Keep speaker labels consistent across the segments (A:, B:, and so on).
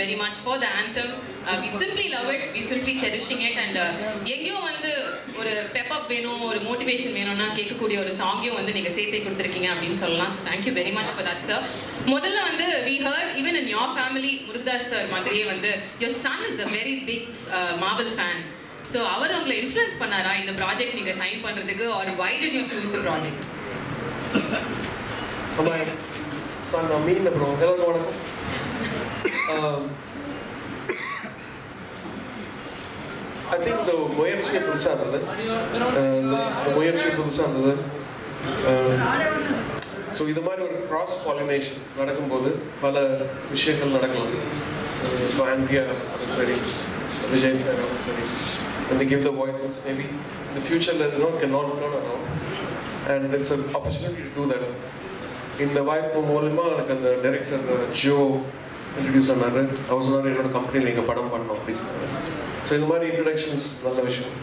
A: Very much for the anthem we simply love it we simply cherishing it and எங்கேயோ வந்து ஒரு பெப்பப் வேணும் ஒரு மோட்டிவேஷன் வேணும்னா கேட்கக்கூடிய ஒரு சாங்கையும் வந்து நீங்கள் சேர்த்தே கொடுத்துருக்கீங்க அப்படின்னு சொல்லலாம். So thank you very much for that sir முதல்ல வந்து we hurt even in your family Murugadoss sir மாதிரியே வந்து your son is a very big Marvel fan so அவர் உங்களை இன்ஃப்ளூயன்ஸ் பண்ணாரா? இந்த ப்ராஜெக்ட் நீங்கள் சைன் பண்ணுறதுக்கு or why did you choose the project
B: sir நான் மீன் அப்புறம் எல்லாருக்கும் வணக்கம் ஐ திங்க் இந்த முயற்சி புதுசாக இருந்தது Uh, இந்த முயற்சி புதுசாக இருந்தது ஸோ இது மாதிரி ஒரு கிராஸ் பாலினேஷன் நடக்கும்போது பல விஷயங்கள் நடக்கலாம். இப்போ ஆண்ட்ரியா சரி விஜய் சார் சரி. And they give the voices maybe in the future you know can all turn around and it's an opportunity to do that. இந்த வாய்ப்பு மூலமா எனக்கு அந்த டைரக்டர் ஜோ இன்ட்ரடியூஸ் பண்ணார் அவர் சொன்னார் என்னோட கம்பெனியில் நீங்கள் படம் பண்ணோம் அப்படின்னு ஸோ இந்த மாதிரி இன்ட்ரடக்ஷன்ஸ் நல்ல விஷயம்.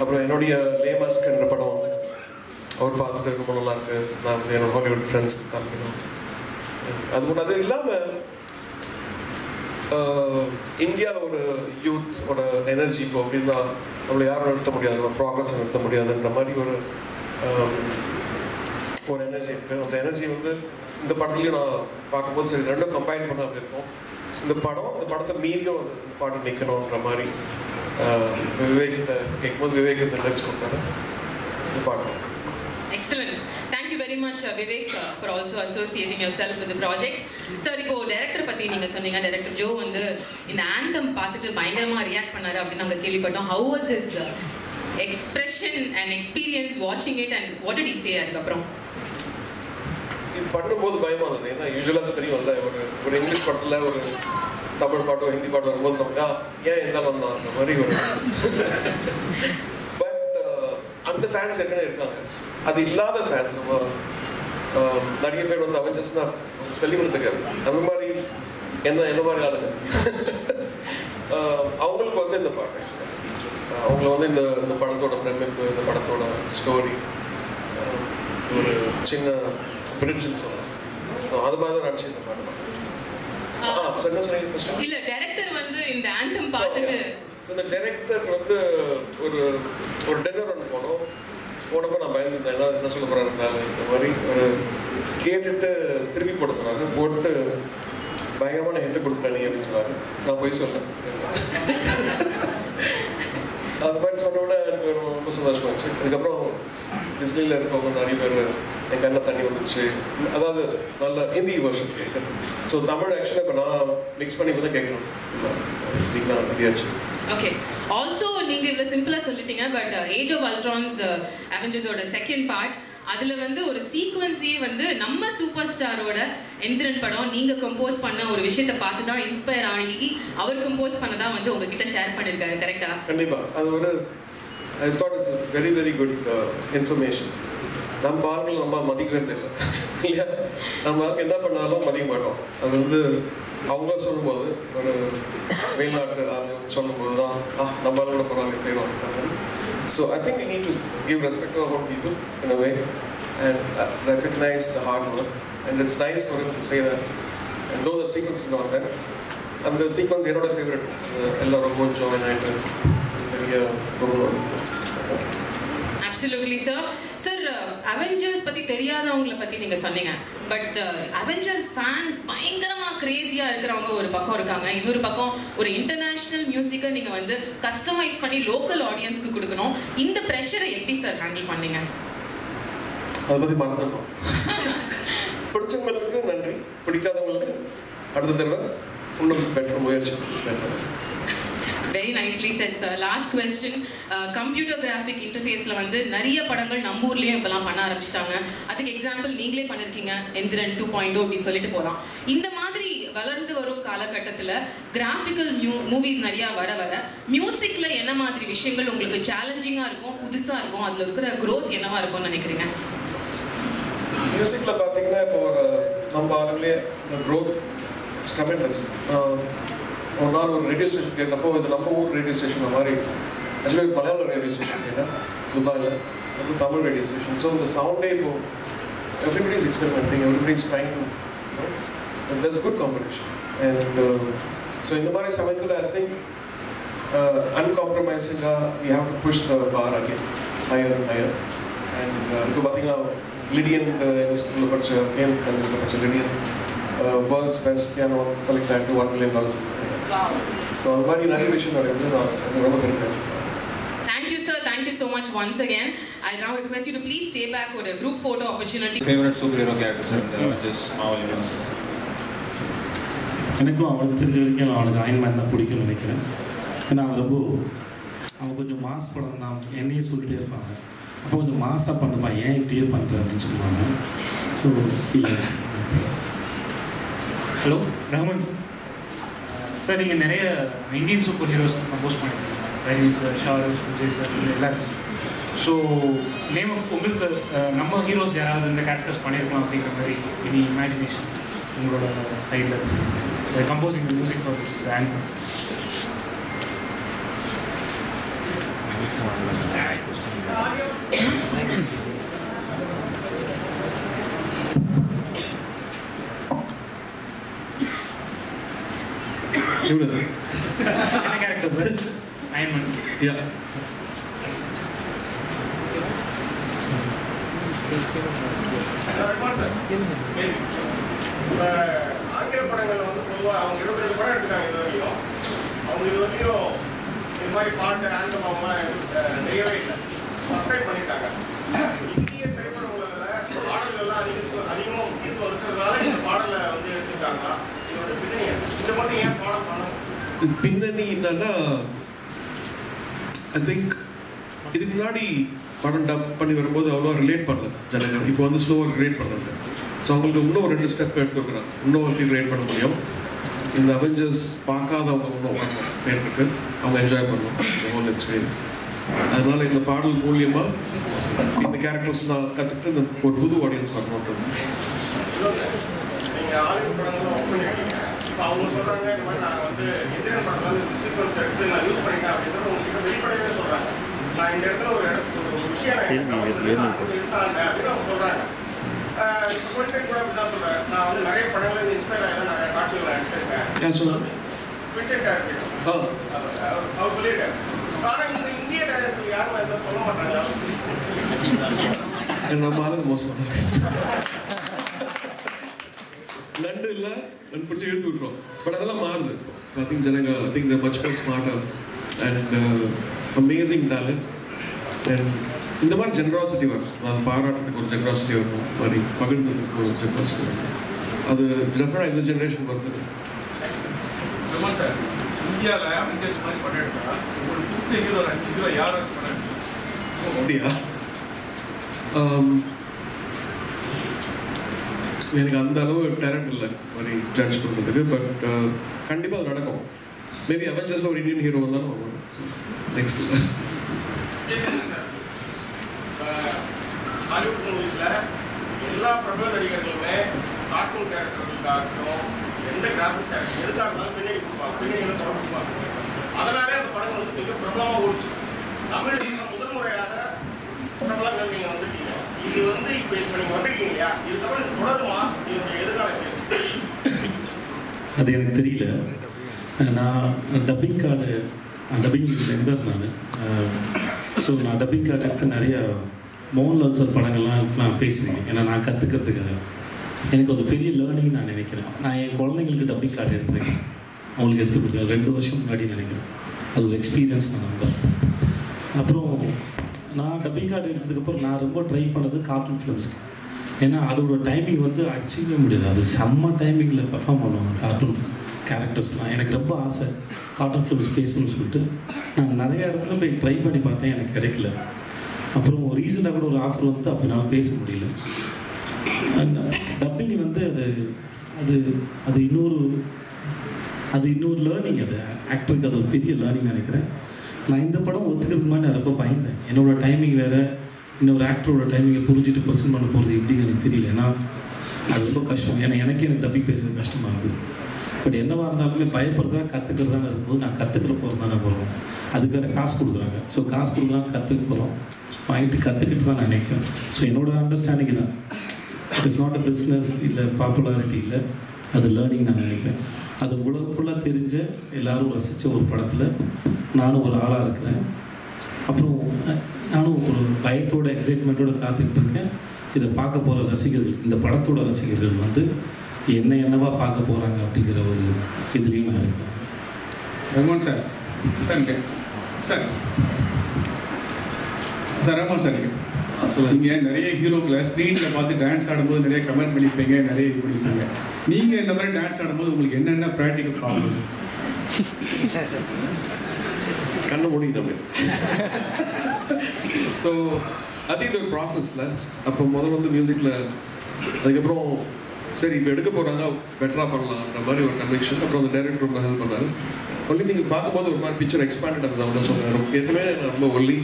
B: அப்புறம் என்னுடைய லேமஸ்க் என்ற படம் அவர் பார்த்துட்டு ரொம்ப நல்லா இருக்கு. நான் வந்து என்னோட ஹாலிவுட் ஃப்ரெண்ட்ஸ்க்கு காமிக்கணும். அது கூட அது இல்லாமல் இந்தியாவில் ஒரு யூத்தோட எனர்ஜி இப்போ அப்படின்னா நம்மளை யாரும் நிறுத்த முடியாது. நம்ம ப்ராக்ரஸ் நிறுத்த முடியாதுன்ற மாதிரி ஒரு ஒரு எனர்ஜி இருக்குது அந்த எனர்ஜி வந்து இந்த படத்துலையும் நான் பார்க்கும்போது சரி ரெண்டும் கம்பைன் பண்ண அப்படி இருக்கும் இந்த படம் இந்த படத்தை மீறியும் பாட்டு நிற்கணுன்ற மாதிரி ஆஹ், விவேக் கேட்கும்போது விவேக் இந்த லிரிக்ஸ் கொடுத்தாரு. இந்த பாட்டு.
A: Excellent thank you very much Vivek for also associating yourself with project sir இப்போ டேரக்டர் பற்றி நீங்கள் சொன்னீங்க. டேரக்டர் ஜோ வந்து இந்த ஆந்தம் பார்த்துட்டு பயங்கரமாக ரியாக்ட் பண்ணாரு அப்படின்னு நாங்க கேள்விப்பட்டோம். How was is expression and experience வாட்சிங் it and what did say அதுக்கப்புறம்?
B: இது பண்ணும்போது பயமா இருந்தது. ஏன்னா யூஸ்வலாக தெரியும்ல ஒரு ஒரு இங்கிலீஷ் படத்துல ஒரு தமிழ் பாட்டோ ஹிந்தி பாட்டோ வரும்போது நமக்கு ஏன் எந்த வந்தோம் அந்த மாதிரி ஒரு பட் uh, அந்த ஃபேன்ஸ் என்ன இருக்காங்க. அது இல்லாத ஃபேன்ஸ் uh, நிறைய பேர் வந்து அவஞ்சஸ்னா ஸ்பெல்லிங் கொடுத்துருக்காரு. அந்த மாதிரி என்ன என்ன மாதிரி ஆளுங்க? Uh, அவங்களுக்கு வந்து இந்த பாட்டு அவங்கள வந்து இந்த இந்த படத்தோட பிரமிப்பு இந்த படத்தோட ஸ்டோரி ஒரு சின்ன பிரிட்ஜ்னு சொல்லலாம். ஸோ அது மாதிரி தான் நடிச்சு இந்த பாட்டு?
A: இல்ல டைரக்டர் வந்து இந்த ஆந்தம் பார்த்துட்டு
B: ஸோ இந்த டைரக்டர் வந்து ஒரு ஒரு டின்னர் ஒன்று போனோம். போனப்போ நான் பயந்துருந்தேன் ஏதாவது என்ன சொல்ல போறாரு இந்த மாதிரி ஒரு கேட்டுட்டு திருப்பி போட சொன்னாங்க போட்டு பயங்கரமான ஹெட்டு கொடுத்துட்டேன் நீ அப்படின்னு சொன்னாரு. நான் போய் சொன்னேன் அது மாதிரி சொன்ன உடனே எனக்கு ரொம்ப சந்தோஷமா இருந்துச்சு. அதுக்கப்புறம் டிஸ்னியில் இருக்கவங்க நிறைய பேர் என் கண்ணில் தண்ணி வந்துருச்சு. அதாவது நல்ல ஹிந்தி வெர்ஷன் கேட்குறேன் ஸோ தமிழ் ஆக்சுவலாக இப்போ நான் மிக்ஸ் பண்ணி கூட கேட்கணும். நான் நிறையாச்சு
A: ஓகே ஆல்சோ நீங்க இவ்வளவு சிம்பிளா சொல்லிட்டீங்க பட் ஏஜ் ஆஃப் அல்ட்ரான்ஸ் அவெஞ்சர்ஸோட செகண்ட் பார்ட் அதுல வந்து ஒரு சீக்வன்ஸே வந்து நம்ம சூப்பர் ஸ்டாரோட எந்திரன் படம் நீங்க கம்போஸ் பண்ண ஒரு விஷயத்தை பார்த்து தான் இன்ஸ்பயர் ஆகி அவர் கம்போஸ் பண்ணதான் வந்து உங்ககிட்ட ஷேர் பண்ணிருக்காரு கரெக்டா
B: கண்டிப்பா. அது ஒரு I thought it's very very good information நம் ஆளுங்களை நம்ம மதிக்கிறது இல்லை. இல்லையா? நம்ம என்ன பண்ணாலும் மதிக்க மாட்டோம். அது வந்து அவங்க சொல்லும்போது ஒரு வெளிநாட்டு ஆளுங்க சொல்லும்போது தான் ஆ நம்ம ஆளுங்களை பரவாயில்ல செய்வாங்க so I think need to give respect to our people in a way and recognise the hard work and it's nice ஒரு to and though the sequence is not there அந்த சீக்வன்ஸ் என்னோட ஃபேவரட் எல்லாரும் ரொம்ப join ஆகிட்டு பெரிய ரொம்ப
A: absolutely sir sir Avengers uh, பத்தி தெரியாதவங்கள பத்தி நீங்க சொன்னீங்க. பட் அவெஞ்சர் ஃபேன்ஸ் பயங்கரமா கிரேசியா இருக்கிறவங்க ஒரு பக்கம் இருக்காங்க. இன்னொரு பக்கம் ஒரு இன்டர்நேஷனல் மியூசிக்கை நீங்க வந்து கஸ்டமைஸ் பண்ணி லோக்கல் ஆடியன்ஸ்க்கு கொடுக்கணும். இந்த ப்ரெஷரை எப்படி சார் ஹேண்டில் பண்ணீங்க?
B: அதை பற்றி மறந்துடணும். பிடிச்சவங்களுக்கு நன்றி. பிடிக்காதவங்களுக்கு அடுத்த தடவை இன்னும் பெற்ற முயற்சி.
A: Very nicely said sir last question computer graphic இன்டர்ஃபேஸில் வந்து நிறைய படங்கள் நம்ம ஊர்லேயும் இப்போலாம் பண்ண ஆரம்பிச்சிட்டாங்க. அதுக்கு எக்ஸாம்பிள் நீங்களே பண்ணியிருக்கீங்க எந்திரன் டூ பாயிண்ட் அப்படி சொல்லிட்டு போகலாம் இந்த மாதிரி வளர்ந்து வரும் காலகட்டத்தில் கிராஃபிக்கல் மியூ மூவிஸ் நிறையா வர வர மியூசிக்கில் என்ன மாதிரி விஷயங்கள் உங்களுக்கு சேலஞ்சிங்காக இருக்கும் புதுசாக இருக்கும் அதில் இருக்கிற க்ரோத் என்னவா இருக்கும்னு நினைக்கிறீங்க?
B: மியூசிக்கில் பார்த்தீங்கன்னா இப்போ ஒரு நம்ம ஆளுங்களே இந்த க்ரோத் ஸ்ட்ரமெண்டஸ் ஒரு நாள் ஒரு ரேடியோ ஸ்டேஷன் கேட்டப்போ இது நம்ம ஊர் ரேடியோ ஸ்டேஷன் மாதிரி ஆக்சுவலி மலையாள ரேடியோ ஸ்டேஷன் கேட்டேன் துபாயில் அது தமிழ் ரேடியோ ஸ்டேஷன் ஸோ இந்த சவுண்டே இப்போ everybody is experimenting everybody is trying to that's good competition and so இந்த மாதிரி சமயத்தில் I think அன்காம்ப்ரமைசிங்காக we have to push the bar again higher and higher and இப்போ பார்த்தீங்கன்னா லிடியன் எங்கள் ஸ்கூலில் படித்த கேஎம் காலேஜில் படித்த Lydian world's best piano select ஆகிட்டு ஒன் மில்லியன் டாலர்ஸ் ஸோ அது மாதிரி நிறைய விஷயம் நடக்குது நான் எனக்கு ரொம்ப பெருமை
A: Thank you, sir. Thank you so much once again. I now request you to please stay back for a group photo opportunity.
C: favorite superhero characters in the Avengers Marvel Universe?
D: எனக்கும் அவனுக்கு தெரிஞ்ச வரைக்கும் அவனுக்கு அயன்மேன் தான் பிடிக்கும்னு நினைக்கிறேன் ஏன்னா அவன் ரொம்ப அவன் கொஞ்சம் மாஸ் படம் தான் என்னையே சொல்லிட்டே இருப்பாங்க அப்போ கொஞ்சம் மாஸாக பண்ணுப்பான் ஏன் இப்படியே பண்ணுற அப்படின்னு சொல்லுவாங்க so yes
E: hello Rahman sir sir நீங்கள் நிறைய இந்தியன் சூப்பர் ஹீரோஸ் கம்போஸ் பண்ணியிருக்கீங்க ரஜினி சார் ஷாருக் விஜய் சார் எல்லாருக்கும். ஸோ நேம் ஆஃப் உங்களுக்கு நம்ம ஹீரோஸ் யாராவது இந்த கேரக்டர்ஸ் பண்ணியிருக்கலாம் அப்படிங்கிற மாதிரி இனி இமேஜினேஷன் உங்களோட சைடில் composing music for this and
B: இவ்வளோ
E: என்ன கேரக்டர் சார் அயன்மன்
B: யா
F: ஆங்கில படங்கள் வந்து பொதுவாக அவங்க இருபத்தி ரெண்டு படம் எடுத்துக்காங்க இது வரைக்கும். அவங்க இது வரைக்கும் இது மாதிரி பாட்டு ஆண்டம் அவங்களாம் செய்யவே இல்லை. ஃபஸ்ட் டைம் பண்ணியிருக்காங்க இந்திய திரைப்பட உலகில் பாடல்கள்லாம் அதிகம் அதிகமாக முக்கியத்துவம் வச்சதுனால இந்த பாடலை வந்து எடுத்துருக்காங்களா இதோட பின்னணி என்ன? இதை மட்டும் ஏன்
B: பின்னணி என்னன்னா ஐ திங்க் இதுக்கு முன்னாடி படம் டப் பண்ணி வரும்போது அவ்வளோ ரிலேட் பண்ணல ஜனங்க இப்போ வந்து ஸ்லோவாக ரிலேட் பண்ணல. ஸோ அவங்களுக்கு இன்னும் ஒரு ரெண்டு ஸ்டெப் எடுத்துக்கிறாங்க இன்னும் எப்படி கிரியேட் பண்ண முடியும். இந்த அவெஞ்சர்ஸ் பார்க்காதவங்க இன்னும் வரணும் தேட்டருக்கு அவங்க என்ஜாய் பண்ணணும் ஹோல் எக்ஸ்பீரியன்ஸ் அதனால இந்த பாடல் மூலியமா இந்த கேரக்டர்ஸ் நான் கற்றுக்கிட்டு இந்த ஒரு புது ஆடியன்ஸ் வரணுன்றது
F: இப்போ அவங்க சொல்கிறாங்க இந்த மாதிரி நான் வந்து இந்தியன் படத்தில் இந்த சீக்வன்ஸ் எடுத்து நான் யூஸ் பண்ணிட்டேன் அப்படின்றது உங்ககிட்ட வெளிப்படையவே சொல்கிறாங்க நான் இந்த இடத்துல ஒரு இடத்துக்கு ஒரு விஷயம் இருந்தாங்க அப்படின்னு அவங்க சொல்கிறாங்க இப்போ குவிண்டன் கூட அப்படி தான் சொல்கிறேன் நான் வந்து நிறைய படங்களில் இன்ஸ்பயர் ஆகி தான் நிறைய காட்சிகள் நான் எடுத்திருக்கேன்.
B: யார் சொன்னாங்க?
F: குவிண்டன் டேரக்டர்
B: ஆ.
F: அவர் அவர் சொல்லியிருக்காரு ஆனால் இந்த இந்திய டேரக்டர் யாரும் எதுவும் சொல்ல மாட்டாங்க.
B: நம்ம ஆளுங்க மோசம். நண்டு இல்லை நண்டு பிடிச்சி இழுத்து விட்டுரும். பட் அதெல்லாம் மாறுது. ஐ திங்க் ஜனங்க I think much more smarter and amazing talent and இந்த மாதிரி ஜென்ராசிட்டி வரும். அது பாராட்டுறதுக்கு ஒரு ஜென்ராசிட்டி வரும். மாதிரி பகிர்ந்ததுக்கு ஒரு ஜென்ராசிட்டி வரும். அது டெஃபினட்டாக இந்த ஜென்ரேஷன் வருது
G: சார். இந்தியாவில் அவெஞ்சர்ஸ் மாதிரி எடுத்தா உங்களுக்கு பிடிச்ச ஹீரோ அஞ்சு ஹீரோ யார் படம்
B: அப்படியா? Um, எனக்கு அந்த அளவு டேலண்ட் இல்லை மாதிரி ஜட்ஜ் பண்ணுறதுக்கு பட் uh, கண்டிப்பாக அது நடக்கும். மேபி அவெஞ்சர்ஸ் ஒரு இந்தியன் ஹீரோ வந்தாலும் நெக்ஸ்ட்
F: ஹாலிவுட் மூவிஸில் எல்லா பிரபல நடிகர்களுமே கார்ட்டூன் கேரக்டர்களுக்காகட்டும் எந்த கிராஃபிக் கேரக்டர் எதுக்காக இருந்தாலும் பின்னாடி கொடுப்பாங்க. பின்னணியில் படம் கொடுப்பாங்க. அதனாலே அந்த படம் வந்து மிக பிரபலமாக ஓடிச்சு. தமிழ் முதல் முறையாக பிரபலங்கள் நீங்கள் வந்துட்டீங்க. இது வந்து இப்போ இப்போ நீங்கள் வந்திருக்கீங்க இல்லையா? இதுக்கப்புறம் தொடருமா? இதனுடைய எதிர்காலம்
D: அது எனக்கு தெரியல. நான் டப்பிங் கார்டு டப்பிங் மெம்பர் நான். ஸோ நான் டப்பிங் கார்டு எடுத்து மோகன் மோகன்லால் சார் படங்கள்லாம் நான் பேசினேன் ஏன்னா நான் கற்றுக்கிறதுக்காக எனக்கு ஒரு பெரிய லேர்னிங் நான் நினைக்கிறேன். நான் என் குழந்தைங்களுக்கு டப்பிங் கார்டு எடுத்துருக்கேன். அவங்களுக்கு எடுத்து கொடுத்தேன். ரெண்டு வருஷம் முன்னாடி நினைக்கிறேன். அது ஒரு எக்ஸ்பீரியன்ஸ் நான் நம்புறேன் அப்புறம் நான் டப்பிங் கார்டு எடுத்ததுக்கப்புறம் நான் ரொம்ப ட்ரை பண்ணது கார்ட்டூன் ஃபிலிம்ஸ்க்கு ஏன்னா அதோட டைமிங் வந்து அச்சீவே முடியாது. அது செம்ம டைமிங்கில் பெர்ஃபார்ம் பண்ணுவாங்க கார்ட்டூன் கேரக்டர்ஸ்லாம் எனக்கு ரொம்ப ஆசை கார்ட்டூன் ஃபிலிம்ஸ் பேசணும்னு சொல்லிட்டு. நான் நிறைய இடத்துல போய் ட்ரை பண்ணி பார்த்தேன் எனக்கு கிடைக்கல. அப்புறம் ரீசெண்டாக கூட ஒரு ஆஃபர் வந்து அப்போ நான் பேச முடியல. அண்ட் டப்பிங் uh, வந்து அது அது அது இன்னொரு அது இன்னொரு லேர்னிங் அது. ஆக்டருக்கு அது ஒரு பெரிய லேர்னிங் நினைக்கிறேன். நான் இந்த படம் ஒத்துக்கிறதுக்கு மாதிரி நான் ரொம்ப பயந்தேன். என்னோட டைமிங் வேறு இன்னொரு ஆக்டரோட டைமிங்கை புரிஞ்சுட்டு ப்ரெசென்ட் பண்ண போகிறது எப்படின்னு எனக்கு தெரியல. ஏன்னா அது ரொம்ப கஷ்டம். ஏன்னா எனக்கே எனக்கு டப்பிங் பேசுறது கஷ்டமாக இருக்குது. பட் என்னவா இருந்தாலுமே பயப்படுறதா கற்றுக்கிறதான இருக்கும்போது நான் கற்றுக்கிற போகிறது தானே போகிறோம் அதுக்கு வேறு காசு கொடுக்குறாங்க. ஸோ காசு கொடுக்குறாங்க கற்றுக்க போகிறோம் வாங்கிட்டு கற்றுக்கிட்டு தான் நான் நினைக்கிறேன். ஸோ என்னோட அண்டர்ஸ்டாண்டிங் தான் it is not a business இல்லை பாப்புலாரிட்டி இல்லை. அது லேர்னிங் நான் நினைக்கிறேன். அது உலகம் ஃபுல்லாக தெரிஞ்ச எல்லாரும் ரசித்த ஒரு படத்தில் நானும் ஒரு ஆளாக இருக்கிறேன். அப்புறம் நானும் ஒரு பயத்தோட எக்ஸைட்மெண்ட்டோட காத்துக்கிட்டு இருக்கேன். இதை பார்க்க போகிற ரசிகர்கள் இந்த படத்தோட ரசிகர்கள் வந்து என்ன என்னவா பார்க்க போகிறாங்க அப்படிங்கிற ஒரு இதுலேயும் நான் இருக்கேன்.
G: Rahman sir sir sir. Sir sir நீங்கள் நிறைய ஹீரோக்களை ஸ்க்ரீனில் பார்த்து டான்ஸ் ஆடும்போது நிறைய கமெண்ட் பண்ணியிருப்பீங்க நிறைய இது பண்ணியிருப்பீங்க நீங்கள் இந்த மாதிரி டான்ஸ் ஆடும்போது உங்களுக்கு என்னென்ன ப்ராக்டிக்கல் ப்ராப்ளம்
B: கண்ணை மூடிக்கிட்டு ஸோ அது இது ஒரு ப்ராசஸில் அப்போ முதல்ல வந்து மியூசிக்கில் அதுக்கப்புறம் சரி இப்போ எடுக்க போகிறாங்க பெட்டராக பண்ணலாம்ன்ற மாதிரி ஒரு கன்விக்ஷன் அப்புறம் அந்த டைரக்டர் ரொம்ப ஹெல்ப் பண்ணாரு. ஒல்லி நீங்கள் பார்க்கும்போது ஒரு மாதிரி பிக்சர் எக்ஸ்பேண்டட் அது தான் சொன்னார். ஏற்கனவே ரொம்ப ஒல்லி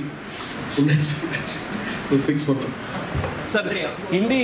B: ஸோ ஃபிக்ஸ் பண்ணேன்
H: சார் ஹிந்தி